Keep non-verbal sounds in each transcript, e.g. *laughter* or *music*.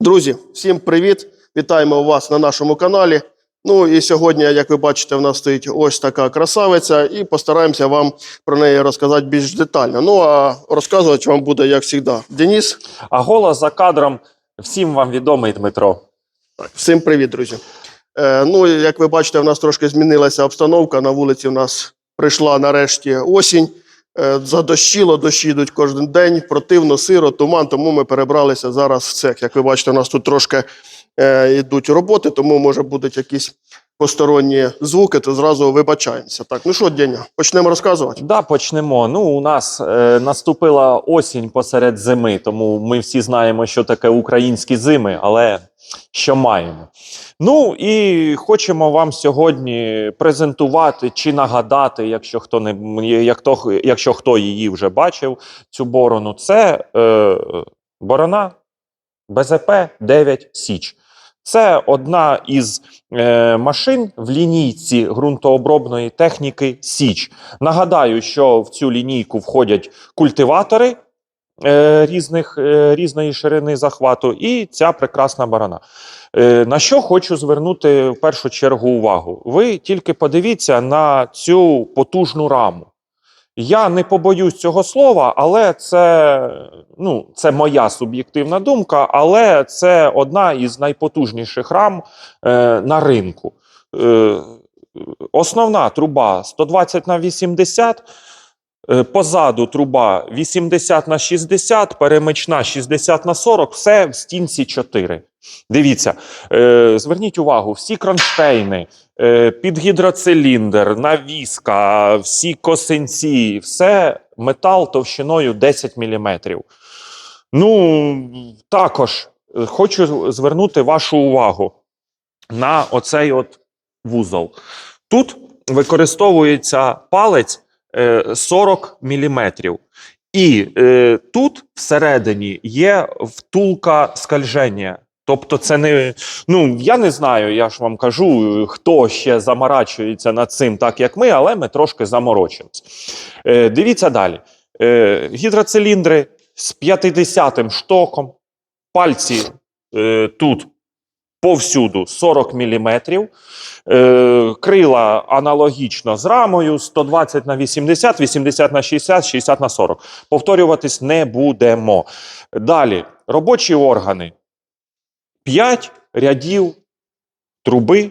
Друзі, всім привіт! Вітаємо вас на нашому каналі. Ну і сьогодні, як ви бачите, в нас стоїть ось така красавиця, і постараємося вам про неї розказати більш детально. Ну а розказувати вам буде, як завжди, Деніс. А голос за кадром всім вам відомий Дмитро. Всім привіт, друзі. Е, ну, як ви бачите, в нас трошки змінилася обстановка. На вулиці в нас прийшла нарешті осінь. Е, задощило, дощі йдуть кожен день, противно, сиро, туман, тому ми перебралися зараз в цех. Як ви бачите, у нас тут трошки е, йдуть роботи, тому може будуть якісь посторонні звуки, то зразу вибачаємося. Так, ну що, Деня, почнемо розказувати? Да, почнемо. Ну, у нас е, наступила осінь посеред зими, тому ми всі знаємо, що таке українські зими, але що маємо. Ну і хочемо вам сьогодні презентувати чи нагадати, якщо хто не як то, якщо хто її вже бачив, цю борону. Це е, борона БЗП 9 Січ. Це одна із е, машин в лінійці ґрунтообробної техніки Січ. Нагадаю, що в цю лінійку входять культиватори е, різних, е, різної ширини захвату, і ця прекрасна барана. Е, на що хочу звернути в першу чергу увагу? Ви тільки подивіться на цю потужну раму. Я не побоюсь цього слова, але це, ну, це моя суб'єктивна думка, але це одна із найпотужніших рам е, на ринку. Е, основна труба 120 на 80, е, позаду труба 80 на 60, перемична 60 на 40, все в стінці 4. Дивіться, е, зверніть увагу, всі кронштейни, е, підгідроциліндр, навіска, всі косинці, все метал товщиною 10 мм. Ну, також е, хочу звернути вашу увагу на оцей от вузол. Тут використовується палець е, 40 мм. І е, тут всередині є втулка скольження. Тобто, це не ну я не знаю, я ж вам кажу, хто ще заморачується над цим, так як ми, але ми трошки заморочимось. Е, дивіться далі: е, гідроциліндри з 50-м штоком, пальці е, тут повсюду 40 мм, е, крила аналогічно з рамою 120 на 80, 80 на 60, 60 на 40. Повторюватись не будемо. Далі робочі органи. 5 рядів труби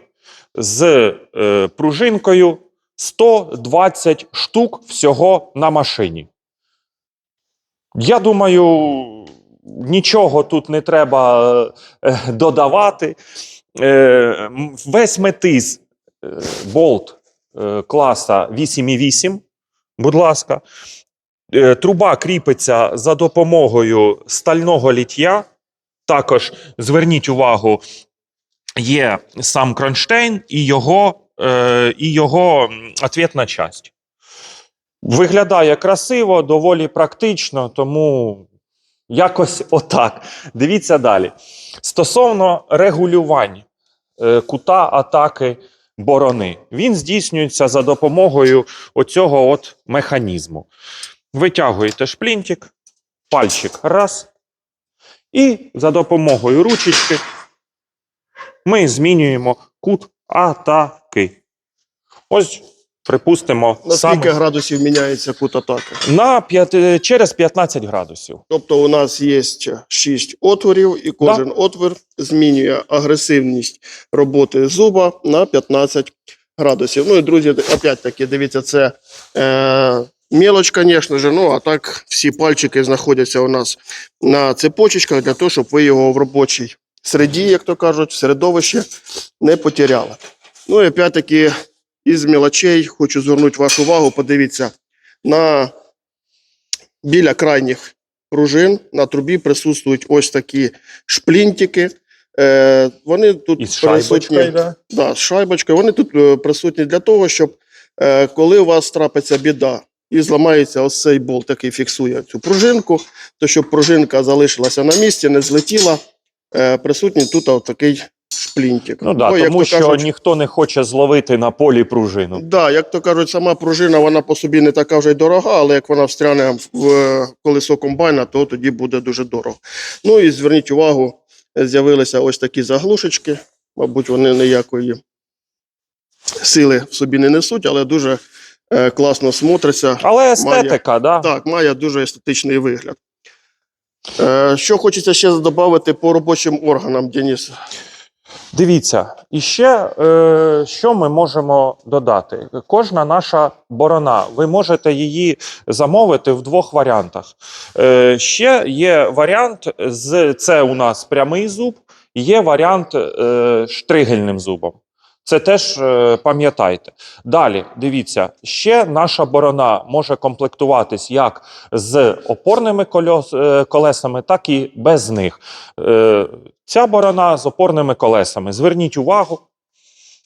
з е, пружинкою 120 штук всього на машині. Я думаю, нічого тут не треба е, додавати. Е, весь метиз е, болт класа 8,8, будь ласка. Труба кріпиться за допомогою стального ліття. Також зверніть увагу, є сам кронштейн і його, і його ответна часть. Виглядає красиво, доволі практично, тому якось отак. Дивіться далі. Стосовно регулювань е, кута атаки борони, він здійснюється за допомогою оцього от механізму. Витягуєте шплінтик, пальчик раз. І за допомогою ручечки ми змінюємо кут атаки. Ось, припустимо, На саме скільки градусів міняється кут атаки? на п'яти- через 15 градусів. Тобто у нас є 6 отворів, і кожен отвір змінює агресивність роботи зуба на 15 градусів. Ну і друзі, опять-таки, дивіться, це е, мелоч, звісно ж, ну а так всі пальчики знаходяться у нас на цепочечках для того, щоб ви його в робочій середі, як то кажуть, в середовищі не потеряли. Ну і опять-таки, із мелочей хочу звернути вашу увагу, подивіться на біля крайніх пружин на трубі присутствують ось такі шплінтики. Е, вони тут Із присутні да? да, з шайбочкою. Вони тут е, присутні для того, щоб е, коли у вас трапиться біда і зламається ось цей болт, який фіксує цю пружинку, то щоб пружинка залишилася на місці, не злетіла, е, присутній тут такий шплінтик. Ну да, Бо, тому то що кажуть, ніхто не хоче зловити на полі пружину. Да, як то кажуть, сама пружина вона по собі не така вже й дорога, але як вона встряне в колесо комбайна, то тоді буде дуже дорого. Ну і зверніть увагу, з'явилися ось такі заглушечки. Мабуть, вони ніякої сили в собі не несуть, але дуже е, класно смотриться. Але естетика, да? Так, має дуже естетичний вигляд. Е, що хочеться ще додати по робочим органам, Деніс? Дивіться, і ще е, що ми можемо додати? Кожна наша борона, ви можете її замовити в двох варіантах. Е, ще є варіант з це у нас прямий зуб, є варіант е, штригельним зубом. Це теж е, пам'ятайте. Далі, дивіться, ще наша борона може комплектуватись як з опорними кольос, е, колесами, так і без них. Е, Ця борона з опорними колесами. Зверніть увагу,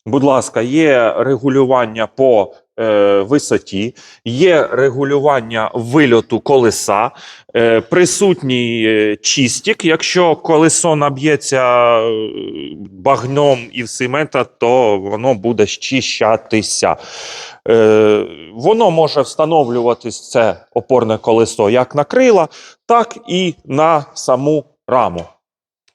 будь ласка, є регулювання по е, висоті, є регулювання вильоту колеса, е, присутній е, чистік. Якщо колесо наб'ється багном і всімета, то воно буде щищатися. Воно може встановлюватись це опорне колесо як на крила, так і на саму раму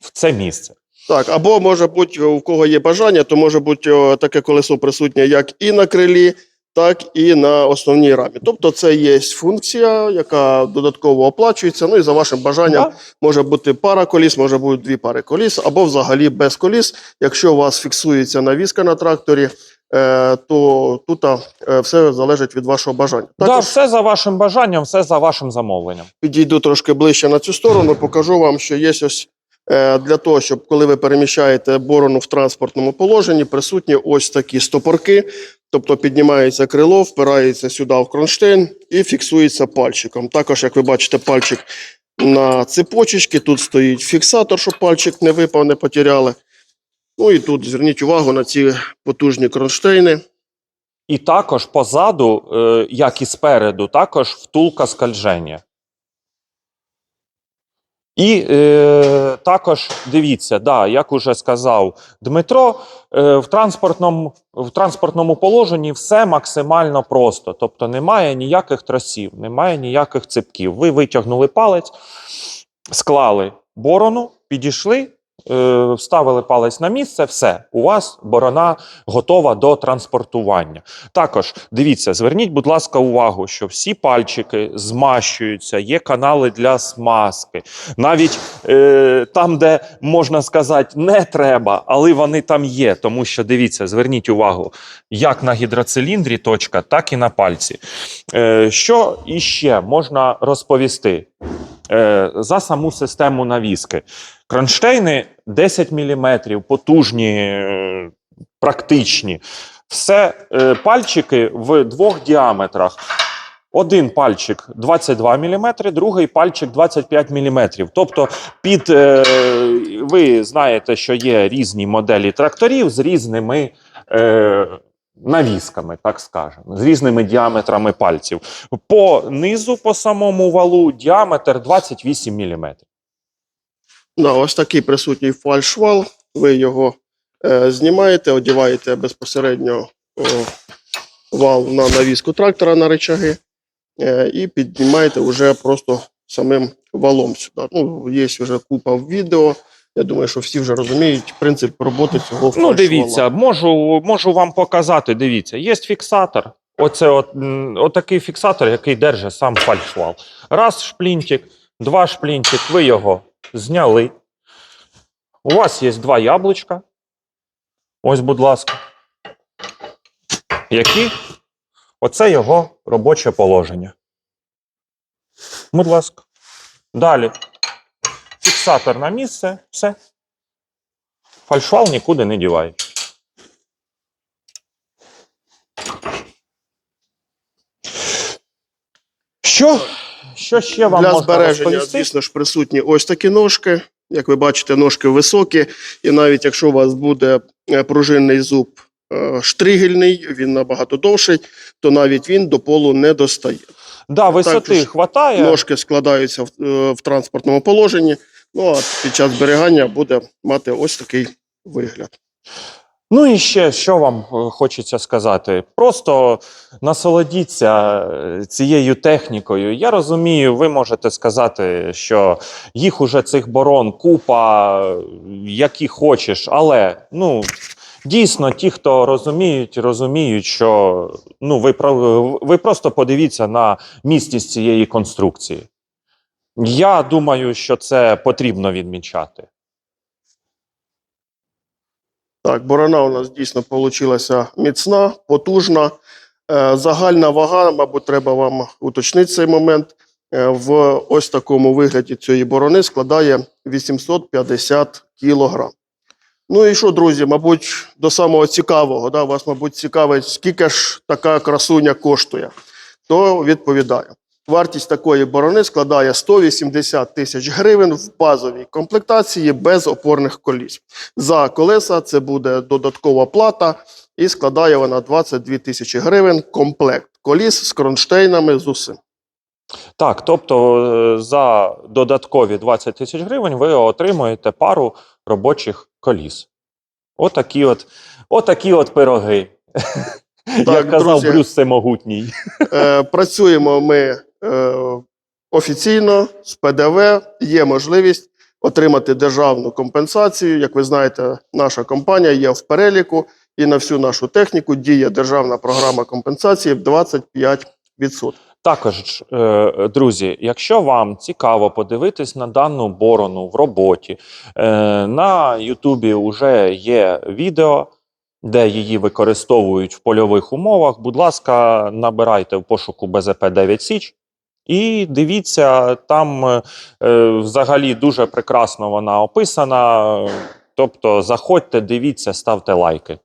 в це місце. Так, або може бути, у кого є бажання, то може бути таке колесо присутнє як і на крилі, так і на основній рамі. Тобто це є функція, яка додатково оплачується. Ну і за вашим бажанням Да? може бути пара коліс, може бути дві пари коліс, або взагалі без коліс. Якщо у вас фіксується навіска на тракторі, е, то тут е, все залежить від вашого бажання. Да, все за вашим бажанням, все за вашим замовленням. підійду трошки ближче на цю сторону, покажу вам, що є ось е, для того, щоб коли ви переміщаєте борону в транспортному положенні, присутні ось такі стопорки. Тобто піднімається крило, впирається сюди в кронштейн і фіксується пальчиком. Також, як ви бачите, пальчик на цепочечці, тут стоїть фіксатор, щоб пальчик не випав, не потеряли. Ну і тут зверніть увагу на ці потужні кронштейни. І також позаду, е, як і спереду, також втулка скольження. І е, також дивіться, да, як уже сказав Дмитро, е, в, транспортному, в транспортному положенні все максимально просто. Тобто немає ніяких тросів, немає ніяких ципків. Ви витягнули палець, склали борону, підійшли, вставили палець на місце, все, у вас борона готова до транспортування. Також дивіться, зверніть, будь ласка, увагу, що всі пальчики змащуються, є канали для смазки. Навіть е, там, де можна сказати, не треба, але вони там є. Тому що дивіться, зверніть увагу, як на гідроциліндрі точка, так і на пальці. Е, що іще можна розповісти? Е, за саму систему навіски. Кронштейни 10 мм, потужні, е, практичні. Все е, пальчики в двох діаметрах. Один пальчик 22 мм, другий пальчик 25 мм. Тобто, під е, ви знаєте, що є різні моделі тракторів з різними е, навісками, так скажемо, з різними діаметрами пальців. По низу, по самому валу, діаметр 28 мм. Да, ось такий присутній фальшвал. Ви його е, знімаєте, одіваєте безпосередньо о, вал на навіску трактора на речаги е, і піднімаєте вже просто самим валом сюди. Ну, є вже купа відео. Я думаю, що всі вже розуміють принцип роботи цього фальшвала. Ну, дивіться, можу, можу вам показати. Дивіться, є фіксатор. Оце от, отакий фіксатор, який держить сам фальшвал. Раз шплінтик, два шплінтик, ви його зняли. У вас є два яблучка. Ось, будь ласка. Які? Оце його робоче положення. Будь ласка. Далі. Фіксатор на місце, все. Фальшвал нікуди не діває. Що? Що ще вам Для можна збереження, розповісти? звісно ж, присутні ось такі ножки. Як ви бачите, ножки високі, і навіть якщо у вас буде е, пружинний зуб е, штригельний, він набагато довший, то навіть він до полу не достає. Да, висоти Також хватає. Ножки складаються в, е, в транспортному положенні. Ну а під час зберігання буде мати ось такий вигляд. Ну і ще що вам е, хочеться сказати? Просто насолодіться е, цією технікою. Я розумію, ви можете сказати, що їх уже цих борон купа, е, які хочеш, але ну. Дійсно, ті, хто розуміють, розуміють, що ну ви ви просто подивіться на містість цієї конструкції. Я думаю, що це потрібно відмічати. Так, борона у нас дійсно вийшла міцна, потужна. Е, Загальна вага, мабуть, треба вам уточнити цей момент. е, В ось такому вигляді цієї борони складає 850 кілограм. Ну і що, друзі, мабуть, до самого цікавого, да, вас, мабуть, цікавить, скільки ж така красуня коштує, то відповідаю. Вартість такої борони складає 180 тисяч гривень в базовій комплектації без опорних коліс. За колеса це буде додаткова плата, і складає вона 22 тисячі гривень комплект коліс з кронштейнами з усім. Так, тобто е, за додаткові 20 тисяч гривень ви отримуєте пару робочих коліс. Отакі от, отакі от пироги. *laughs* Як казав друзі. Брюс Всемогутній. Е, працюємо ми офіційно з ПДВ. Є можливість отримати державну компенсацію. Як ви знаєте, наша компанія є в переліку, і на всю нашу техніку діє державна програма компенсації в 25%. Також, е, друзі, якщо вам цікаво подивитись на дану борону в роботі, е, на Ютубі вже є відео, де її використовують в польових умовах. Будь ласка, набирайте в пошуку БЗП 9 Січ. І дивіться, там е, е, взагалі дуже прекрасно вона описана. Тобто заходьте, дивіться, ставте лайки.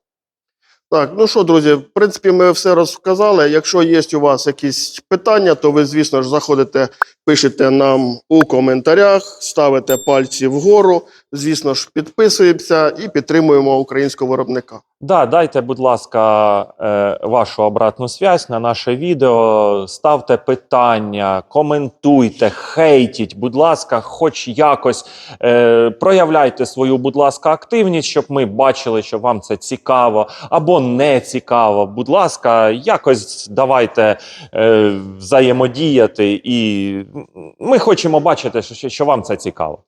Так, ну що, друзі, в принципі, ми все розказали. Якщо є у вас якісь питання, то ви, звісно ж, заходите, пишете нам у коментарях, ставите пальці вгору. Звісно ж, підписуємося і підтримуємо українського виробника. Да, дайте, будь ласка, е, вашу обратну связь на наше відео. Ставте питання, коментуйте, хейтіть, будь ласка, хоч якось е, проявляйте свою, будь ласка, активність, щоб ми бачили, що вам це цікаво або не цікаво. Будь ласка, якось давайте е, взаємодіяти, і ми хочемо бачити, що, що вам це цікаво.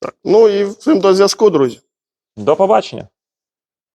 Так, ну і всім до зв'язку, друзі. До побачення.